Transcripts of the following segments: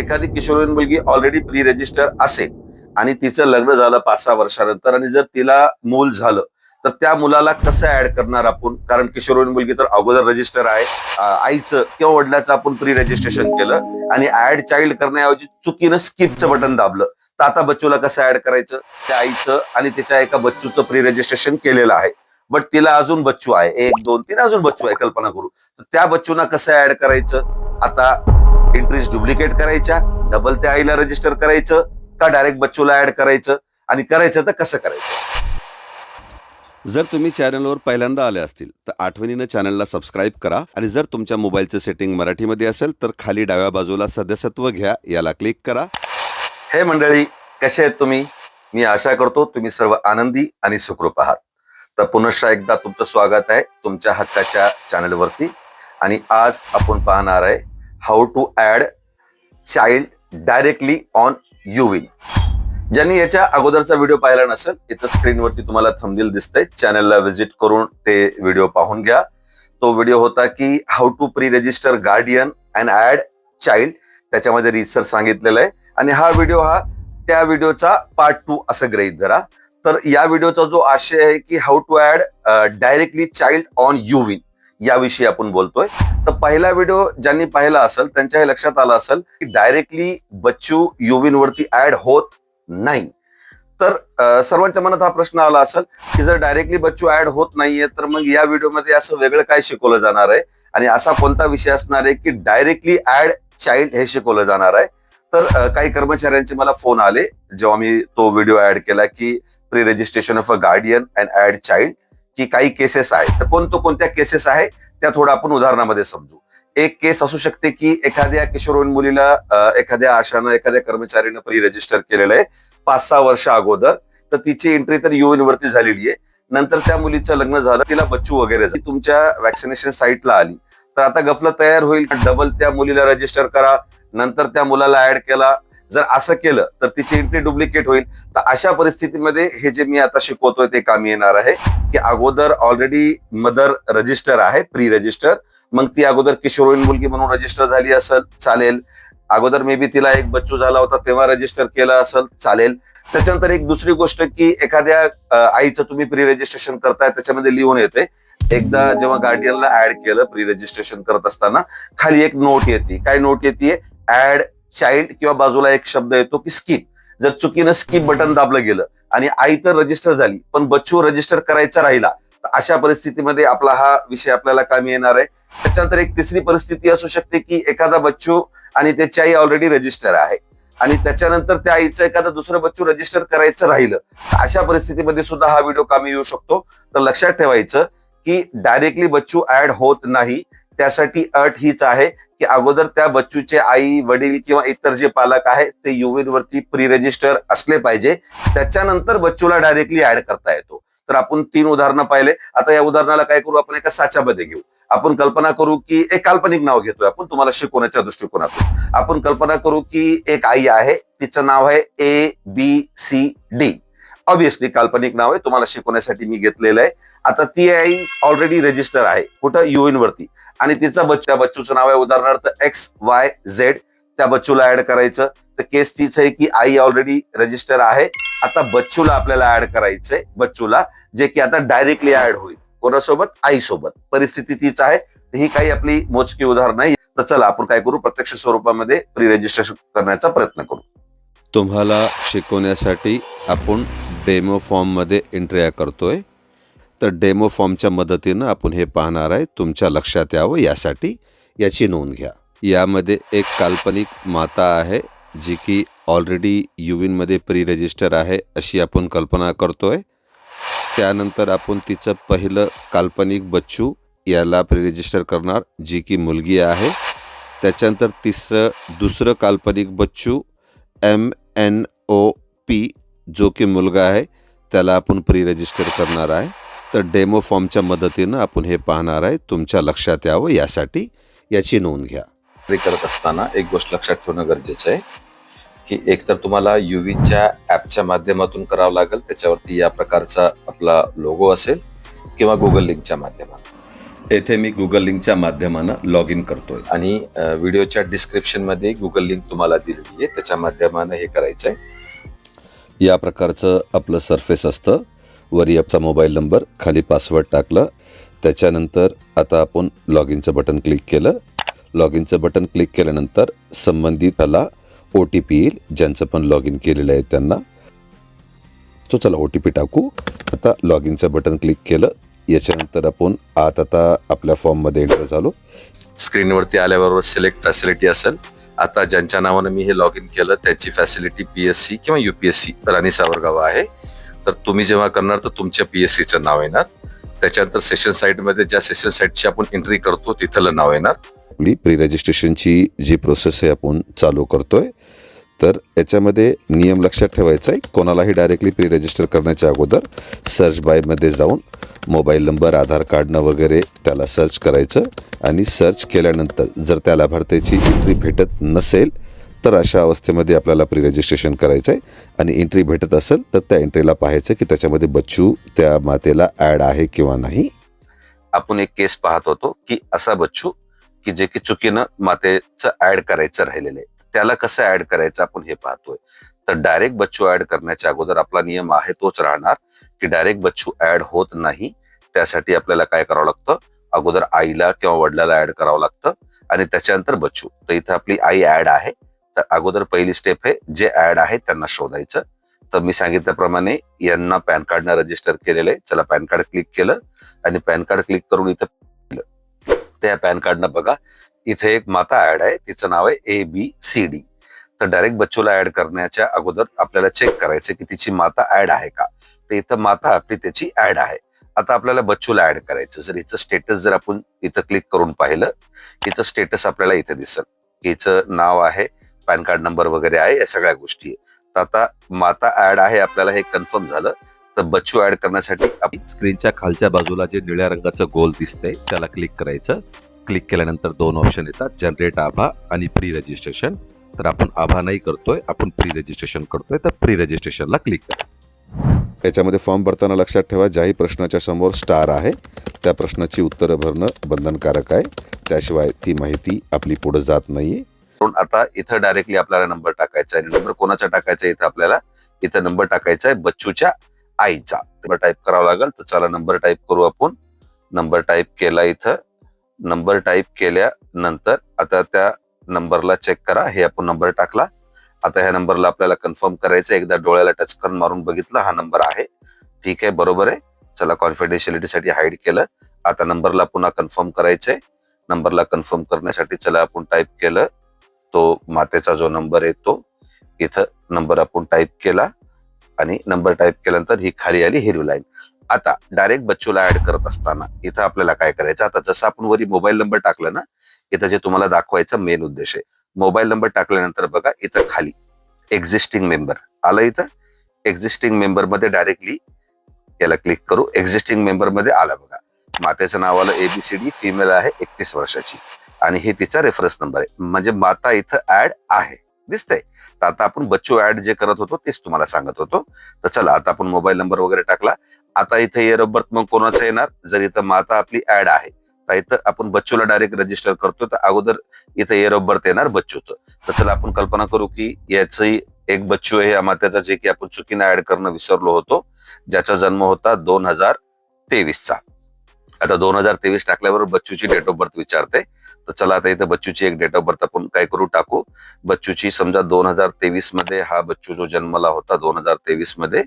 एखादी किशोरवयीन मुलगी ऑलरेडी प्री रजिस्टर असेल आणि तिचं लग्न झालं पाच सहा वर्षानंतर आणि जर तिला मूल झालं तर त्या मुलाला कसं ऍड करणार आपण? कारण किशोरवयीन मुलगी तर अगोदर रजिस्टर आहे आईचं किंवा वडिलाचं आपण प्री रजिस्ट्रेशन केलं आणि ऍड चाइल्ड करण्याऐवजी चुकीनं स्किपचं बटन दाबलं. तर आता बच्चूला कसं ऍड करायचं? त्या आईचं आणि त्याच्या एका बच्चूचं प्री रजिस्ट्रेशन केलेलं आहे. बट तिला अजून बच्चू आहे. एक दोन तीन अजून बच्चू आहे. कल्पना करू. तर त्या बच्चूना कसं ऍड करायचं? आता एंट्रीज डुप्लिकेट करायच्या डबल त्या आईला रजिस्टर करायचं का डायरेक्ट बच्चूला ऍड करायचं आणि करायचं तर कसं करायचं? जर तुम्ही चॅनलवर पहिल्यांदा आले असतील तर आठवणीनं चॅनलला सबस्क्राईब करा आणि जर तुमच्या मोबाईलचं सेटिंग मराठीमध्ये असेल तर खाली डाव्या बाजूला सदस्यत्व घ्या याला क्लिक करा. हे मंडळी कसे आहेत तुम्ही? मी आशा करतो तुम्ही सर्व आनंदी आणि सुखरूप आहात. तर पुनश्च एकदा तुमचं स्वागत आहे तुमच्या हक्काच्या चॅनलवरती आणि आज आपण पाहणार आहे how to add child directly on युविन ज्यांनी याच्या अगोदरचा व्हिडिओ पाहिला नसेल इथं स्क्रीनवरती तुम्हाला थंबनेल दिसतंय. चॅनलला व्हिजिट करून ते व्हिडिओ पाहून घ्या. तो व्हिडिओ होता की how to pre register guardian and add child त्याच्यामध्ये रिसर्च सांगितलेलं आहे. आणि हा व्हिडिओ हा त्या व्हिडिओचा पार्ट टू असं ग्रहित धरा. तर या व्हिडिओचा जो आशय आहे की how to add directly child on युविन याविषयी आपण बोलतोय. तर पहिला व्हिडिओ ज्यांनी पाहिला असेल त्यांच्या हे लक्षात आलं असेल की डायरेक्टली बच्चू युविन वरती ऍड होत नाही. तर सर्वांच्या मनात हा प्रश्न आला असेल की जर डायरेक्टली बच्चू ऍड होत नाहीये तर मग या व्हिडिओमध्ये असं वेगळं काय शिकवलं जाणार आहे? आणि असा कोणता विषय असणार आहे की डायरेक्टली ऍड चाइल्ड हे शिकवलं जाणार आहे? तर काही कर्मचाऱ्यांचे मला फोन आले जेव्हा मी तो व्हिडिओ ऍड केला की pre registration of a guardian and add child की काही केसेस आहेत. तर कोणतो कोणत्या केसेस आहे त्या थोडं आपण उदाहरणामध्ये समजू. एक केस असू शकते की एखाद्या किशोरवयीन मुलीला एखाद्या आशानं एखाद्या कर्मचारीनं पहिली रजिस्टर केलेलं आहे पाच सहा वर्ष अगोदर. तर तिची एंट्री तर युएन वरती झालेली आहे. नंतर त्या मुलीचं लग्न झालं तिला बच्चू वगैरे तुमच्या व्हॅक्सिनेशन साईटला आली. तर आता गफलं तयार होईल. डबल त्या मुलीला रजिस्टर करा. नंतर त्या मुलाला ऍड केला. जर असं केलं तर तिची एंट्री डुप्लिकेट होईल. तर अशा परिस्थितीमध्ये हे जे मी आता शिकवतोय ते कामी येणार आहे की अगोदर ऑलरेडी मदर रजिस्टर आहे प्री रजिस्टर मग ती अगोदर किशोरवयीन मुलगी म्हणून रजिस्टर झाली असेल चालेल. अगोदर मे बी तिला एक बच्चू झाला होता तेव्हा रजिस्टर केलं असेल चालेल. त्याच्यानंतर एक दुसरी गोष्ट की एखाद्या आईचं तुम्ही प्री रजिस्ट्रेशन करताय त्याच्यामध्ये लिहून येते. एकदा जेव्हा गार्डियनला ऍड केलं प्री रजिस्ट्रेशन करत असताना खाली एक नोट येते. काय नोट येते? ऍड चाइल्ड किंवा बाजूला एक शब्द येतो की स्किप जर चुकीनं स्किप बटन दाबलं गेलं आणि आई तर रजिस्टर झाली पण बच्चू रजिस्टर करायचा राहिला तर अशा परिस्थितीमध्ये आपला हा विषय आपल्याला कामी येणार आहे. त्याच्यानंतर एक तिसरी परिस्थिती असू शकते की एखादा बच्चू आणि त्याची आई ऑलरेडी रजिस्टर आहे. आणि त्याच्यानंतर त्या आईचं एखादं दुसरं बच्चू रजिस्टर करायचं राहिलं अशा परिस्थितीमध्ये सुद्धा हा व्हिडिओ कामी येऊ शकतो. तर लक्षात ठेवायचं की डायरेक्टली बच्चू ऍड होत नाही. त्यासाठी अट हीच आहे की अगोदर त्या बच्चूचे आई वडील किंवा इतर जे पालक आहेत ते युविन वरती प्री रजिस्टर असले पाहिजे. त्याच्यानंतर बच्चूला डायरेक्टली ऍड करता येतो. तर आपण तीन उदाहरणं पाहिले. आता या उदाहरणाला काय करू? आपण एका साच्यामध्ये घेऊ. आपण कल्पना करू की एक काल्पनिक नाव घेतोय आपण तुम्हाला शिकवण्याच्या दृष्टिकोनातून. आपण कल्पना करू की एक आई आहे तिचं नाव आहे A B C D obviously काल्पनिक नाव आहे. तुम्हाला शिकवण्यासाठी मी घेतलेलं आहे. आता ती आई ऑलरेडी रजिस्टर आहे. कुठं? युएन वरती. आणि तिचा बच्चा बच्चूचं नाव आहे उदाहरणार्थ एक्स वाय झेड त्या बच्चूला ऍड करायचं. तर केस तीच आहे की आई ऑलरेडी रजिस्टर आहे. आता बच्चूला आपल्याला ऍड करायचंय. बच्चूला जे की आता डायरेक्टली ऍड होईल. कोणासोबत? आईसोबत. परिस्थिती तीच आहे. ही काही आपली मोजकी उदाहरण आहे तर चला आपण काय करू? प्रत्यक्ष स्वरूपामध्ये प्री रजिस्ट्रेशन करण्याचा प्रयत्न करू. तुम्हाला शिकवण्यासाठी आपण डेमो फॉर्ममध्ये एंट्र्या आहे तर डेमो फॉर्मच्या मदतीनं आपण हे पाहणार आहे. तुमच्या लक्षात यावं यासाठी याची नोंद घ्या. यामध्ये एक काल्पनिक माता आहे जी की ऑलरेडी युविनमध्ये प्री रजिस्टर आहे अशी आपण कल्पना करतो आहे त्यानंतर आपण तिचं पहिलं काल्पनिक बच्चू याला प्री रजिस्टर करणार जी की मुलगी आहे. त्याच्यानंतर तिसरं दुसरं काल्पनिक बच्चू एम एन ओ पी जो की मुलगा आहे त्याला आपण प्री रजिस्टर करणार आहे. तर डेमो फॉर्मच्या मदतीनं आपण हे पाहणार आहे. तुमच्या लक्षात यावं यासाठी याची नोंद घ्या. हे करत असताना एक गोष्ट लक्षात ठेवणं गरजेचं आहे की एकतर तुम्हाला युविनच्या ॲपच्या माध्यमातून करावं लागेल त्याच्यावरती या प्रकारचा आपला लोगो असेल किंवा गुगल लिंकच्या माध्यमातून. येथे मी गुगल लिंकच्या माध्यमानं लॉग इन करतोय. आणि व्हिडिओच्या डिस्क्रिप्शनमध्ये गुगल लिंक तुम्हाला दिलेली आहे. त्याच्या माध्यमानं हे करायचं आहे या प्रकारचं आपलं सरफेस असतं. वरी आपचा मोबाईल नंबर खाली पासवर्ड टाकलं. त्याच्यानंतर आता आपण लॉग इनचं बटन क्लिक केलं. लॉग इनचं बटन क्लिक केल्यानंतर संबंधिताला ओ टी पी येईल. ज्यांचं पण लॉग इन केलेलं आहे त्यांना. तो चला ओ टी पी टाकू. आता लॉग इनचं बटन क्लिक केलं. याच्यानंतर आपण आत आता आपल्या फॉर्ममध्ये एंटर झालो. स्क्रीनवरती आल्याबरोबर सिलेक्ट फॅसिलिटी असेल. आता ज्यांच्या नावानं मी हे लॉग इन केलं त्याची फॅसिलिटी पी एस सी किंवा युपीएससी राणी सावरगाव आहे. तर तुम्ही जेव्हा करणार तर तुमच्या पी एस सीचं नाव येणार. त्याच्यानंतर सेशन साईटमध्ये ज्या सेशन साईटची आपण एंट्री करतो तिथलं नाव येणार. आपली प्री रजिस्ट्रेशनची जी प्रोसेस आहे आपण चालू करतोय. तर याच्यामध्ये नियम लक्षात ठेवायचा आहे. कोणालाही डायरेक्टली प्री रजिस्टर करण्याच्या अगोदर सर्च बायमध्ये जाऊन मोबाईल नंबर आधार कार्डनं वगैरे त्याला सर्च करायचं आणि सर्च केल्यानंतर जर त्या लाभार्थ्याची एंट्री भेटत नसेल तर अशा अवस्थेमध्ये आपल्याला प्री रजिस्ट्रेशन करायचं आहे आणि एंट्री भेटत असेल तर त्या एंट्रीला पाहायचं की त्याच्यामध्ये बच्चू त्या मातेला ॲड आहे किंवा नाही. आपण एक केस पाहत होतो की असा बच्चू की जे की चुकीनं मातेचं ॲड करायचं राहिलेलं आहे. त्याला कसं ॲड करायचं आपण हे पाहतोय. तर डायरेक्ट बच्चू ऍड करण्याच्या अगोदर आपला नियम आहे तोच राहणार की डायरेक्ट बच्चू ऍड होत नाही त्यासाठी आपल्याला काय करावं लागतं? अगोदर आईला किंवा वडिलाला ऍड करावं लागतं आणि त्याच्यानंतर बच्चू. तर इथं आपली आई ऍड आहे तर अगोदर पहिली स्टेप आहे जे ऍड आहे त्यांना शोधायचं. तर मी सांगितल्याप्रमाणे यांना पॅन कार्डनं रजिस्टर केलेलं आहे. चला पॅन कार्ड क्लिक केलं आणि पॅन कार्ड क्लिक करून इथं त्या पॅन कार्डनं बघा इथे एक माता ऍड आहे तिचं नाव आहे ए बी सी डी तर डायरेक्ट बच्चूला ऍड करण्याच्या अगोदर आपल्याला चेक करायचं की तिची माता ऍड आहे का. तर इथं माता आपली त्याची ऍड आहे. आता आपल्याला बच्चूला ऍड करायचं जर हिचं स्टेटस जर आपण इथं क्लिक करून पाहिलं इथं स्टेटस आपल्याला इथं दिसल. हिचं नाव आहे पॅन कार्ड नंबर वगैरे आहे या सगळ्या गोष्टी आहे. तर आता माता ऍड आहे आपल्याला हे कन्फर्म झालं. तर बच्चू ऍड करण्यासाठी आपण स्क्रीनच्या खालच्या बाजूला जे निळ्या रंगाचं गोल दिसतंय त्याला क्लिक करायचं. क्लिक केल्यानंतर दोन ऑप्शन येतात. जनरेट आभा आणि प्री रजिस्ट्रेशन तर आपण आभा नाही करतोय आपण प्री रजिस्ट्रेशन करतोय तर प्री रजिस्ट्रेशनला क्लिक करा. याच्यामध्ये फॉर्म भरताना लक्षात ठेवा ज्याही प्रश्नाच्या समोर स्टार आहे त्या प्रश्नाची उत्तरं भरणं बंधनकारक आहे. त्याशिवाय ती माहिती आपली पुढे जात नाहीये. करून आता इथं डायरेक्टली आपल्याला नंबर टाकायचा आहे. नंबर कोणाचा टाकायचा आहे इथं आपल्याला? इथं नंबर टाकायचा आहे बच्चूच्या आईचा. नंबर टाईप करावा लागेल तर चला नंबर टाईप करू आपण. नंबर टाईप केला इथं. नंबर टाईप केल्यानंतर आता त्या नंबरला चेक करा. हे आपण नंबर टाकला. आता ह्या नंबरला आपल्याला कन्फर्म करायचं एकदा डोळ्याला टच करून मारून बघितलं हा नंबर आहे. ठीक आहे बरोबर आहे. चला कॉन्फिडेन्शियलिटीसाठी हाईड केलं. आता नंबरला पुन्हा कन्फर्म करायचंय. नंबरला कन्फर्म करण्यासाठी चला आपण टाईप केलं. तो मातेचा जो नंबर आहे तो. इथं नंबर आपण टाईप केला. आणि नंबर टाईप केल्यानंतर ही खाली आली हिरवी लाईन आता डायरेक्ट बच्चूला ऍड करत असताना इथं आपल्याला काय करायचं? आता जसं आपण वरी मोबाईल नंबर टाकला ना इथं जे तुम्हाला दाखवायचा मेन उद्देश आहे. मोबाईल नंबर टाकल्यानंतर बघा इथं खाली एक्झिस्टिंग मेंबर आलं इथं? एक्झिस्टिंग मेंबरमध्ये डायरेक्टली याला क्लिक करू. एक्झिस्टिंग मेंबरमध्ये आला बघा. मातेचं नाव आलं एबीसीडी फिमेल आहे एकतीस वर्षाची. आणि हे तिचा रेफरन्स नंबर आहे. म्हणजे माता इथं ऍड आहे. दिसतंय? तर आता आपण बच्चू ऍड जे करत होतो तेच तुम्हाला सांगत होतो. तर चला आता आपण मोबाईल नंबर वगैरे टाकला. आता इथे इयर बर्थ मग कोणाचा येणार? जर इथं माता आपली ऍड आहे करता येतं. आपण बच्चूला डायरेक्ट रजिस्टर करतो तर अगोदर इथं इयर ऑफ बर्थ येणार बच्चूचं. तर चला आपण कल्पना करू की याचही एक बच्चू आहे या मात्याचा जे की आपण चुकीने ऍड करणं विसरलो होतो ज्याचा जन्म होता दोन हजार तेवीसचा. आता दोन हजार तेवीस टाकल्यावर बच्चूची डेट ऑफ बर्थ विचारते. तर चला आता इथं बच्चूची एक डेट ऑफ बर्थ आपण काय करू टाकू? बच्चूची समजा दोन हजार तेवीसमध्ये हा बच्चू जो जन्मला होता दोन हजार तेवीसमध्ये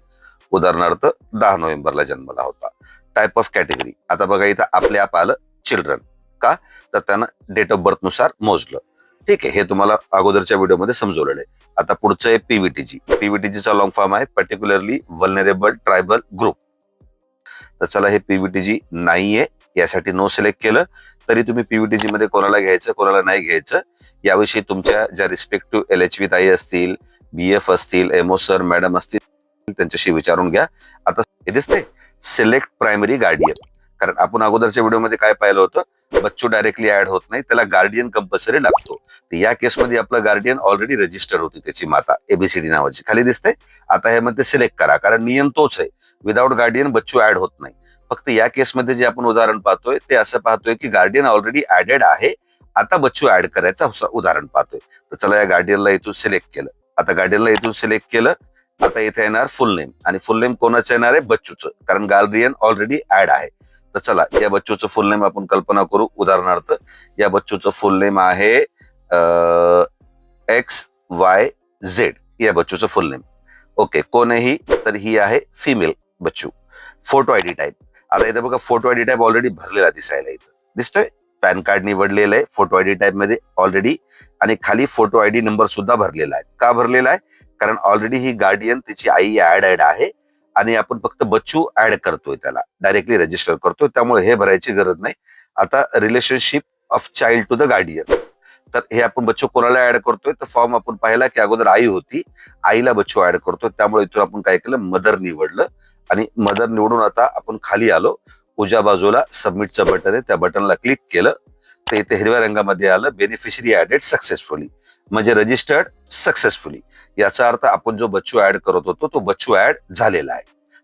उदाहरणार्थ दहा नोव्हेंबरला जन्मला होता. टाईप ऑफ कॅटेगरी आता बघा इथं आपले आप आलं. चिल्ड्रन का? तर त्यानं डेट ऑफ बर्थनुसार मोजलं. ठीक आहे हे तुम्हाला अगोदरच्या व्हिडिओमध्ये समजवलेलं आहे. आता पुढचं आहे पीव्हीटीजी पीव्हीटीजीचा लॉंग फॉर्म आहे पर्टिक्युलरली वल्नरेबल ट्रायबल ग्रुप तर चला हे पीव्हीटीजी नाहीये यासाठी नो सिलेक्ट केलं. तरी तुम्ही पीव्हीटीजी मध्ये कोणाला घ्यायचं कोणाला नाही घ्यायचं याविषयी तुमच्या ज्या रिस्पेक्टिव्ह एल एच व्ही ताई असतील बी एफ असतील एमओ सर मॅडम असतील त्यांच्याशी विचारून घ्या. आता हे दिसते सिलेक्ट प्रायमरी गार्डियन कारण आपण अगोदरच्या व्हिडिओमध्ये काय पाहिलं होतं? बच्चू डायरेक्टली ऍड होत नाही त्याला गार्डियन कंपल्सरी लागतो. या केसमध्ये आपलं गार्डियन ऑलरेडी रजिस्टर होती त्याची माता एबीसीडी नावाची. खाली दिसते आता ह्यामध्ये सिलेक्ट करा कारण नियम तोच आहे. विदाऊट गार्डियन बच्चू ऍड होत नाही. फक्त या केसमध्ये जे आपण उदाहरण पाहतोय ते असं पाहतोय की गार्डियन ऑलरेडी ऍडेड आहे. आता बच्चू ऍड करायचा उदाहरण पाहतोय. तर चला या गार्डियनला इथून सिलेक्ट केलं. आता गार्डियनला इथून सिलेक्ट केलं. आता इथे येणार फुल नेम आणि फुल नेम कोणाचं येणार आहे? बच्चूचं. कारण गार्डियन ऑलरेडी ऍड आहे. तर चला या बच्चूचं फुल नेम आपण कल्पना करू. उदाहरणार्थ या बच्चूचं फुल नेम आहे एक्स वाय झेड या बच्चूचं फुल नेम ओके कोण आहे ही तर ही आहे फिमेल बच्चू. फोटो आय डी टाईप आता इथे बघा photo I D type already भरलेला दिसायला इथं. दिसतोय? पॅन कार्ड निवडलेलं आहे फोटो आयडी टाईपमध्ये ऑलरेडी आणि खाली फोटो आय डी नंबर सुद्धा भरलेला आहे. का भरलेला आहे? कारण ऑलरेडी ही गार्डियन तिची आई ऍड ऍड आहे. आणि आपण फक्त बच्चू ऍड करतोय त्याला. डायरेक्टली रजिस्टर करतोय. त्यामुळे हे भरायची गरज नाही. आता relationship of child to the guardian तर हे आपण बच्चू कोणाला ऍड करतोय? तर फॉर्म आपण पाहिला की अगोदर आई होती. आईला बच्चू ऍड करतोय. त्यामुळे इथून आपण काय केलं? मदर निवडलं. आणि मदर निवडून आता आपण खाली आलो. उजव्या बाजूला सबमिटचं बटन आहे. त्या बटनला क्लिक केलं. तर इथे हिरव्या रंगामध्ये आलं. बेनिफिशरी ऍडेड सक्सेसफुली म्हणजे रजिस्टर्ड सक्सेसफुली याचा अर्थ आपण जो बच्चू ऍड करत होतो तो बच्चू ऍड झालेला आहे.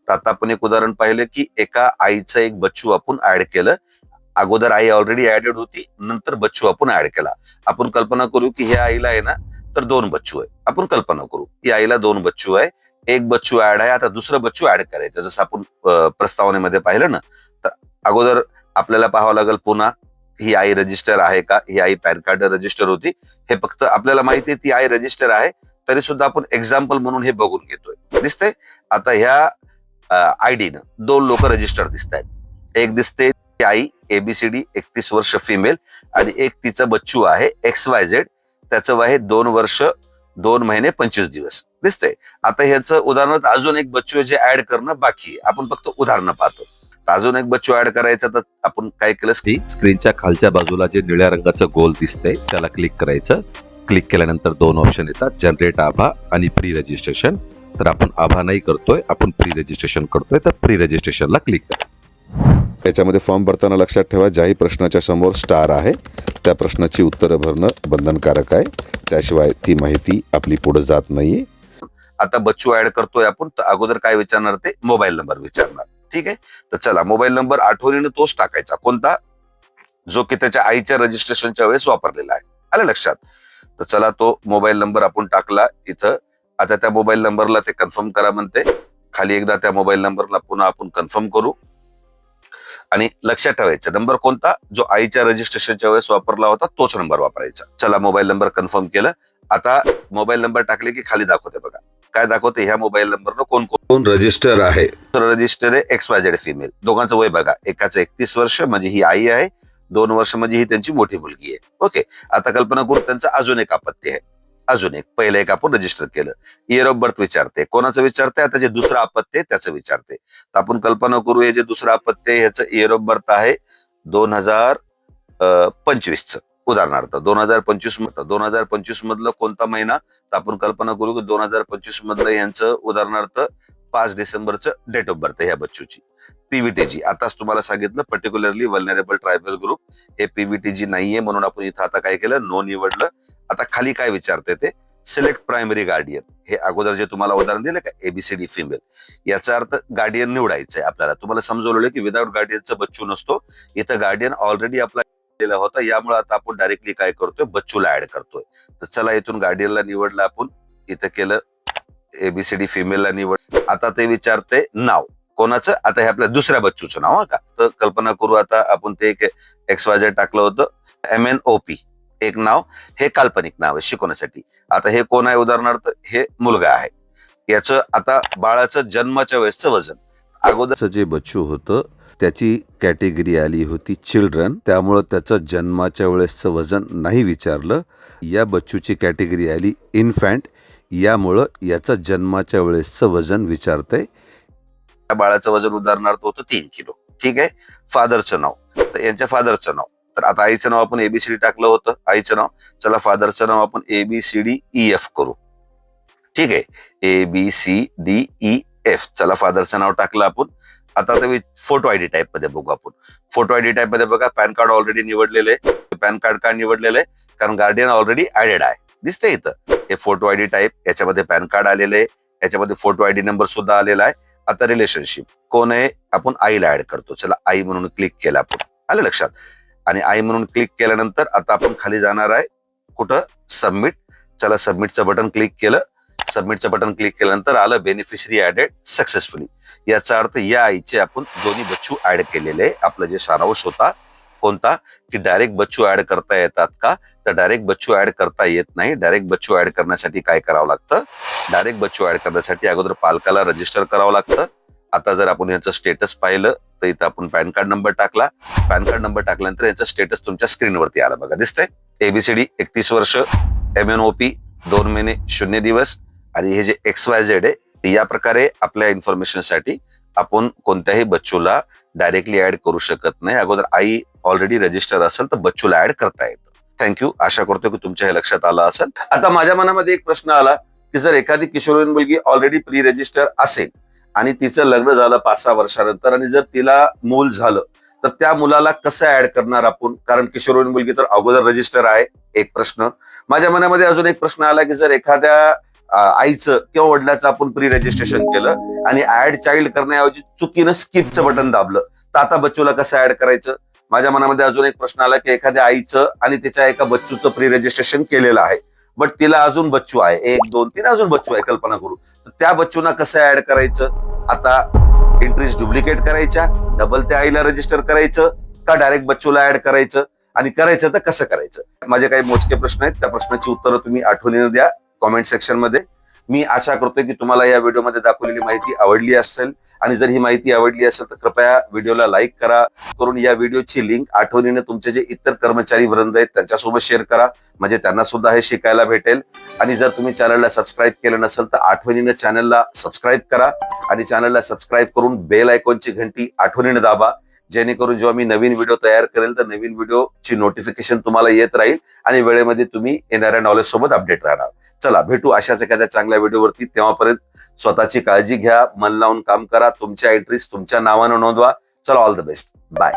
तर आता आपण एक उदाहरण पाहिलं की एका आईचं एक बच्चू आपण ऍड केलं. अगोदर आई ऑलरेडी ऍडेड होती नंतर बच्चू आपण ऍड केला. आपण कल्पना करू की ह्या आईला आहे ना तर दोन बच्चू आहे. आपण कल्पना करू या आईला दोन बच्चू आहे. एक बच्चू ऍड आहे आता दुसरं बच्चू ऍड करायचं. जसं आपण प्रस्तावनेमध्ये पाहिलं ना तर अगोदर आपल्याला पाहावं लागेल पुन्हा ही आई रजिस्टर आहे का? ही आई पॅन कार्ड रजिस्टर होती. हे फक्त आपल्याला माहिती आहे ती आई रजिस्टर आहे तरी सुद्धा आपण एक्झाम्पल म्हणून हे बघून घेतोय. दिसते आता ह्या आयडीनं दोन लोक रजिस्टर दिसत आहेत एक दिसते ती आई एबीसीडी एकतीस वर्ष फिमेल आणि एक तिचं बच्चू आहे एक्स वाय झेड त्याचं वय आहे दोन वर्ष दोन महिने पंचवीस दिवस. दिसतंय? आता ह्याचं उदाहरणार्थ अजून एक बच्चू आहे जे ऍड करणं बाकी आहे. आपण फक्त उदाहरणं पाहतो. अजून एक बच्चू ऍड करायचा तर आपण काय केलं? स्क्रीनच्या खालच्या बाजूला जे निळ्या रंगाचं गोल दिसतंय त्याला क्लिक करायचं. क्लिक केल्यानंतर दोन ऑप्शन येतात जनरेट आभा आणि प्री रजिस्ट्रेशन तर आपण आभा नाही करतोय आपण प्री रजिस्ट्रेशन करतोय तर प्री रजिस्ट्रेशनला क्लिक करा. याच्यामध्ये फॉर्म भरताना लक्षात ठेवा ज्याही प्रश्नाच्या समोर स्टार आहे त्या प्रश्नाची उत्तरं भरणं बंधनकारक आहे. त्याशिवाय ती माहिती आपली पुढे जात नाहीये. आता बच्चू ऍड करतोय आपण तर अगोदर काय विचारणार ते? मोबाईल नंबर विचारणार. ठीक आहे? तर चला मोबाईल नंबर आठवणीने तोच टाकायचा. कोणता? जो की त्याच्या आईच्या रजिस्ट्रेशनच्या वेळेस वापरलेला आहे. आलं लक्षात? तर चला तो मोबाईल नंबर आपण टाकला इथं. आता त्या मोबाईल नंबरला ते कन्फर्म करा म्हणते. खाली एकदा त्या मोबाईल नंबरला पुन्हा आपण कन्फर्म करू. आणि लक्षात ठेवायचा. नंबर कोणता? जो आईच्या रजिस्ट्रेशनच्या वेळेस वापरला होता तोच नंबर वापरायचा. चला मोबाईल नंबर कन्फर्म केलं. आता मोबाईल नंबर टाकले की खाली दाखवते बघा. काय दाखवते ह्या मोबाईल नंबरनं कोण कोण रजिस्टर आहे? रजिस्टर आहे एक्स वाय झेड फिमेल दोघांचं वय बघा. एकाचं एकतीस वर्ष म्हणजे ही आई आहे. दोन वर्ष म्हणजे ही त्यांची मोठी मुलगी आहे. ओके आता कल्पना करू त्यांचं अजून एक आपत्ती आहे. अजून एक. पहिलं एक आपण रजिस्टर केलं. इयर ऑफ बर्थ विचारते. कोणाचं विचारते? आता जे दुसरं आपत्ती आहे त्याचं विचारते. तर आपण कल्पना करू हे जे दुसरं आपत्ती आहे ह्याचं इयर ऑफ बर्थ आहे दोन हजार पंचवीसचं. उदाहरणार्थ दोन हजार पंचवीस दोन हजार पंचवीस मधलं कोणता महिना? तर आपण कल्पना करू की दोन हजार पंचवीस मधलं यांचं उदाहरणार्थ पाच डिसेंबरचं डेट ऑफ बर्थ ह्या बच्चूची. पीव्हीटीजी आताच तुम्हाला सांगितलं पर्टिक्युलरली वल्नरेबल ट्रायबल ग्रुप हे पीव्हीटीजी नाहीये म्हणून आपण इथं आता काय केलं? नो निवडलं. आता खाली काय विचारते ते? सिलेक्ट प्रायमरी गार्डियन हे अगोदर जे तुम्हाला उदाहरण दिलं का? एबीसीडी फिमेल याचा अर्थ गार्डियन निवडायचंय आपल्याला. तुम्हाला समजवलेलं की विदाउट गार्डियनचा बच्चू नसतो. इथं गार्डियन ऑलरेडी आपला केलेला होता. यामुळे आता आपण डायरेक्टली काय करतोय? बच्चूला ऍड करतोय. तर चला इथून गार्डियनला निवडलं आपण. इथं केलं एबीसीडी फिमेलला निवड. आता ते विचारते नाव. कोणाचं? आता हे आपल्या दुसऱ्या बच्चूचं नाव हा का? तर कल्पना करू आता आपण ते एक एक्स वाय टाकलं होतं. एम एन ओ पी एक नाव. हे काल्पनिक नाव आहे शिकवण्यासाठी. आता हे कोण आहे उदाहरणार्थ? हे मुलगा आहे. याचं आता बाळाचं जन्माच्या वेळेसचं वजन. अगोदरचं जे बच्चू होतं त्याची कॅटेगरी आली होती चिल्ड्रन. त्यामुळं त्याचं जन्माच्या वेळेसचं वजन नाही विचारलं. या बच्चूची कॅटेगरी आली इन्फॅन्ट. यामुळं याचं जन्माच्या वेळेसचं वजन विचारतंय. त्या बाळाचं वजन उदाहरणार्थ होतं तीन किलो. ठीक आहे? फादरचं नाव. तर यांच्या फादरचं नाव. तर आता आईचं नाव आपण एबीसीडी टाकलं होतं. आईचं नाव. चला फादरचं नाव आपण एबीसीडी ई एफ करू. ठीक आहे? A B C D E F चला फादरचं नाव टाकलं आपण. आता ते फोटो आयडी टाईपमध्ये बघू आपण. फोटो आयडी टाईपमध्ये बघा पॅन कार्ड ऑलरेडी निवडलेलं आहे. पॅन कार्ड का निवडलेलं आहे? कारण गार्डियन ऑलरेडी ऍडेड आहे. दिसतंय इथं. हे फोटो आयडी टाईप याच्यामध्ये पॅन कार्ड आलेलं आहे. याच्यामध्ये फोटो आयडी नंबर सुद्धा आलेला आहे. आता रिलेशनशिप कोण आहे? आपण आईला ऍड करतो. चला आई म्हणून क्लिक केला आपण. आलं लक्षात? आणि आई म्हणून क्लिक केल्यानंतर आता आपण खाली जाणार आहे. कुठं? सबमिट चला सबमिटचं बटन क्लिक केलं. सबमिटचं बटन क्लिक केल्यानंतर आलं बेनिफिशरी ऍडेड सक्सेसफुली याचा अर्थ या आईचे आपण दोन्ही बच्चू ऍड केलेले आपला जे सारांश होता कोणता? की डायरेक्ट बच्चू ऍड करता येतात का? तर डायरेक्ट बच्चू ऍड करता येत नाही. डायरेक्ट बच्चू ऍड करण्यासाठी काय करावं लागतं? डायरेक्ट बच्चू ऍड करण्यासाठी अगोदर पालकाला रजिस्टर करावं लागतं. आता जर आपण यांचं स्टेटस पाहिलं तर इथं आपण पॅन कार्ड नंबर टाकला. पॅन कार्ड नंबर टाकल्यानंतर याचं स्टेटस तुमच्या स्क्रीनवरती आलं बघा. दिसतंय? एबीसीडी एकतीस वर्ष एम एन ओ पी दोन महिने शून्य दिवस. आणि हे जे एक्स वाय झेड आहे या प्रकारे आपल्या इन्फॉर्मेशनसाठी आपण कोणत्याही बच्चूला डायरेक्टली ऍड करू शकत नाही. अगोदर आई ऑलरेडी रजिस्टर असेल तर बच्चूला ऍड करता येतं. थँक्यू आशा करतो की तुमच्या हे लक्षात आलं असेल. आता माझ्या मनामध्ये एक प्रश्न आला की जर एखादी किशोरवयीन मुलगी ऑलरेडी प्री रजिस्टर असेल आणि तिचं लग्न झालं पाच सहा वर्षानंतर आणि जर तिला मूल झालं तर त्या मुलाला कसं ऍड करणार आपण? कारण किशोरवयीन मुलगी तर अगोदर रजिस्टर आहे. एक प्रश्न. माझ्या मनामध्ये अजून एक प्रश्न आला की जर एखाद्या आईचं किंवा वडिलाचं आपण प्री रजिस्ट्रेशन केलं आणि ऍड चाइल्ड करण्याऐवजी चुकीनं स्किपचं बटन दाबलं. तर आता बच्चूला कसं ऍड करायचं? माझ्या मनामध्ये अजून एक प्रश्न आला की एखाद्या आईचं आणि तिच्या एका बच्चूचं प्री रजिस्ट्रेशन केलेलं आहे. बट तिला अजून बच्चू आहे. एक दोन तीन अजून बच्चू आहे. कल्पना करू. तर त्या बच्चूना कसं ऍड करायचं? आता एंट्रीज डुप्लिकेट करायच्या डबल त्या आईला रजिस्टर करायचं का डायरेक्ट बच्चूला ऍड करायचं? आणि करायचं तर कसं करायचं? माझे काही मोजके प्रश्न आहेत. त्या प्रश्नाची उत्तरं तुम्ही आठवणीने द्या. कॉमेंट सेक्शनमध्ये. मी आशा करतोय की तुम्हाला या व्हिडिओमध्ये दाखवलेली माहिती आवडली असेल. आणि जर ही माहिती आवडली असेल तर कृपया व्हिडिओला लाईक करा. करून या व्हिडिओची लिंक आठवणीने तुमचे जे इतर कर्मचारी वृंद आहेत त्यांच्यासोबत शेअर करा. म्हणजे त्यांना सुद्धा हे शिकायला भेटेल. आणि जर तुम्ही चॅनलला सबस्क्राईब केलं नसेल तर आठवणीने चॅनलला सबस्क्राईब करा. आणि चॅनलला सबस्क्राईब करून बेल आयकॉनची घंटी आठवणीने दाबा. जेणेकरून जेव्हा मी नवीन व्हिडिओ तयार करेल तर नवीन व्हिडिओची नोटिफिकेशन तुम्हाला येत राहील आणि वेळेमध्ये तुम्ही येणाऱ्या नॉलेज सोबत अपडेट राहणार. चला भेटू अशाच एखाद्या चांगल्या व्हिडिओवरती तेव्हापर्यंत स्वतःची काळजी घ्या मन लावून काम करा. तुमच्या एंट्रीज तुमच्या नावानं नोंदवा. चला ऑल द बेस्ट बाय